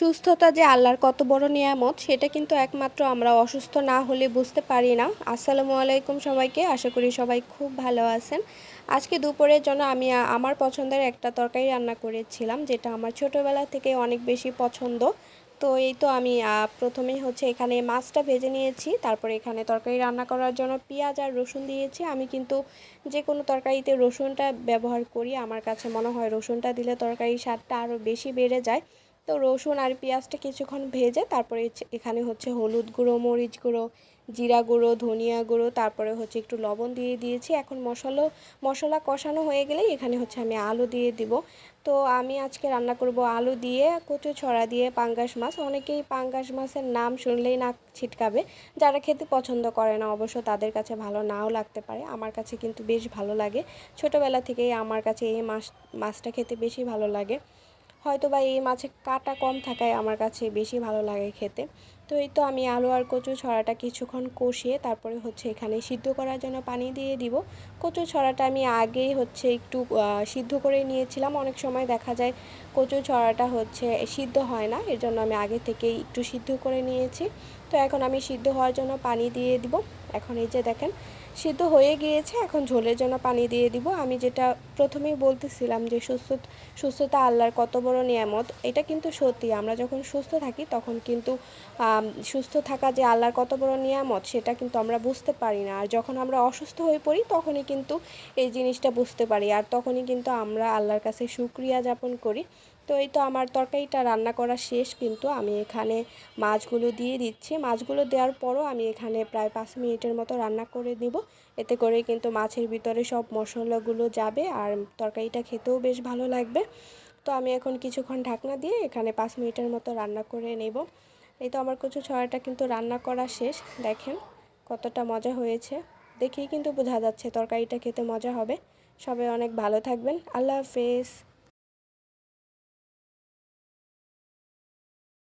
সুস্থতা যে আল্লাহর কত বড় নিয়ামত, সেটা কিন্তু একমাত্র আমরা অসুস্থ না হলে বুঝতে পারি না। আসসালামু আলাইকুম সবাইকে, আশা করি সবাই খুব ভালো আছেন। আজকে দুপুরের জন্য আমি আমার পছন্দের একটা তরকারি রান্না করেছিলাম, যেটা আমার ছোটোবেলা থেকে অনেক বেশি পছন্দ। তো এই তো আমি প্রথমেই হচ্ছে এখানে মাছটা ভেজে নিয়েছি, তারপরে এখানে তরকারি রান্না করার জন্য পেঁয়াজ আর রসুন দিয়েছি। আমি কিন্তু যে কোনো তরকারিতে রসুনটা ব্যবহার করি, আমার কাছে মনে হয় রসুনটা দিলে তরকারির স্বাদটা আরও বেশি বেড়ে যায়। তো রসুন আর পেঁয়াজটা কিছুক্ষণ ভেজে তারপরে এখানে হচ্ছে হলুদ গুঁড়ো, মরিচ গুঁড়ো, জিরা গুঁড়ো, ধনিয়া গুঁড়ো, তারপরে হচ্ছে একটু লবণ দিয়ে দিয়েছি। এখন মশলা মশলা কষানো হয়ে গেলেই এখানে হচ্ছে আমি আলু দিয়ে দিব। তো আমি আজকে রান্না করব আলু দিয়ে, কচু ছড়া দিয়ে, পাঙ্গাস মাছ। অনেকেই পাঙ্গাস মাছের নাম শুনলেই নাক ছিটকাবে। যারা খেতে পছন্দ করে না, অবশ্য তাদের কাছে ভালো নাও লাগতে পারে। আমার কাছে কিন্তু বেশ ভালো লাগে। ছোটোবেলা থেকেই আমার কাছে এই মাছ, মাছটা খেতে বেশি ভালো লাগে। হয়তো বা এই মাছে কাটা কম থাকায় আমার কাছে বেশি ভালো লাগে খেতে। তো এই তো আমি আলু আর কচু ছড়াটা কিছুক্ষণ কষিয়ে তারপরে হচ্ছে এখানে সিদ্ধ করার জন্য পানি দিয়ে দিব। কচু ছড়াটা আমি আগেই হচ্ছে একটু সিদ্ধ করে নিয়েছিলাম। অনেক সময় দেখা যায় কচু ছড়াটা হচ্ছে সিদ্ধ হয় না, এর জন্য আমি আগে থেকেই একটু সিদ্ধ করে নিয়েছি। তো এখন আমি সিদ্ধ হওয়ার জন্য পানি দিয়ে দিব। এখন এই যে দেখেন সিদ্ধ হয়ে গিয়েছে, এখন ঝোলের জন্য পানি দিয়ে দিব। আমি যেটা প্রথমেই বলতেছিলাম যে সুস্থ, সুস্থতা আল্লাহর কত বড় নিয়ামত, এটা কিন্তু সত্যি। আমরা যখন সুস্থ থাকি, তখন কিন্তু সুস্থ থাকা যে আল্লাহর কত বড় নিয়ামত, সেটা কিন্তু আমরা বুঝতে পারি না। আর যখন আমরা অসুস্থ হয়ে পড়ি, তখনই কিন্তু এই জিনিসটা বুঝতে পারি। আর তখনই কিন্তু আমরা আল্লাহর কাছে সুক্রিয়া যাপন করি। তো এই তো আমার তরকারিটা রান্না করা শেষ, কিন্তু আমি এখানে মাছগুলো দিয়ে দিচ্ছি। মাছগুলো দেওয়ার পরও আমি এখানে প্রায় পাঁচ মিনিটের মতো রান্না করে নিব। এতে করে কিন্তু মাছের ভিতরে সব মশলাগুলো যাবে আর তরকারিটা খেতেও বেশ ভালো লাগবে। তো আমি এখন কিছুক্ষণ ঢাকনা দিয়ে এখানে পাঁচ মিনিটের মতো রান্না করে নেব। এই তো আমার কচু ছড়াটা কিন্তু রান্না করা শেষ। দেখেন কতটা মজা হয়েছে। দেখেই কিন্তু বোঝা যাচ্ছে তরকারিটা খেতে মজা হবে। সবাই অনেক ভালো থাকবেন। আল্লাহ হাফেজ।